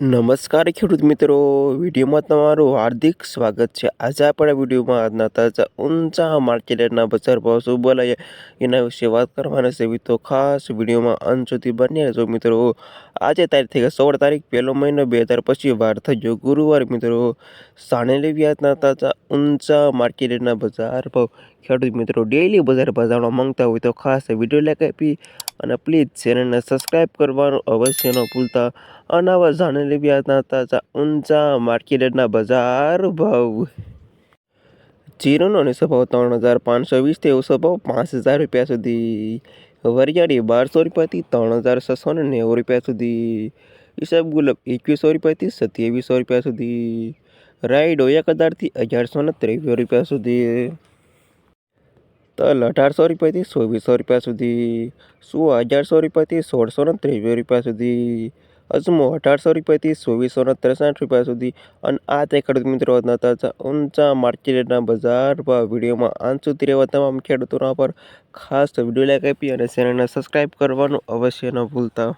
નમસ્કાર ખેડૂત મિત્રો. વિડીયોમાં તમારું હાર્દિક સ્વાગત છે. આજે આપણે વિડીયોમાં આજના તાજા ઊંચા માર્કેટના બજાર ભાવ શું બોલાય એના વિશે વાત કરવાના છે. તો ખાસ વિડીયોમાં અંત સુધી બન્યા રહેજો મિત્રો. આજે તારીખ સોળ તારીખ, પહેલો મહિનો બે હજાર પછી વાર થઈ ગયો ગુરુવાર મિત્રો. સાણેલી વ્યાજના તાજા ઊંચા માર્કેટના બજાર ભાવ. ખેડૂત મિત્રો ડેઈલી બજાર જાણવા માંગતા હોય તો ખાસ વીડિયો લાઈક આપી અને પ્લીઝ ચેનલને સબસ્ક્રાઈબ કરવાનું અવશ્ય ન ભૂલતા. અને આવા જાણી લેવ્યા તાજા ઊંચા માર્કેટના બજાર ભાવ. જીરોનો નીચો ભાવ ત્રણ હજાર પાંચસો વીસથી ઓછો ભાવ પાંચ હજાર રૂપિયા સુધી. વરિયાળી બારસો રૂપિયાથી ત્રણ હજાર છસો ને નેવું રૂપિયા સુધી. ઈસબ ગુલાબ એકવીસો રૂપિયાથી સત્યાવીસો રૂપિયા સુધી. રાઈડો એક હજારથી અગિયારસો ને ત્રેવીસ રૂપિયા સુધી. તલ અઢારસો રૂપિયાથી ચોવીસો રૂપિયા સુધી, શું અગિયારસો રૂપિયાથી સોળસો ને ત્રેવીસ રૂપિયા સુધી અજમો અઢારસો રૂપિયાથી ચોવીસો ને ત્રેસઠ રૂપિયા સુધી. અને આ તે ખેડૂત મિત્રો તાજા ઊંચા માર્કેટના બજાર ભાવ વિડીયોમાં અંત સુધી રહેવા તમામ ખેડૂતોના પર ખાસ વીડિયો લાઈક આપી અને ચેનલને સબસ્ક્રાઈબ કરવાનું અવશ્ય ન ભૂલતા.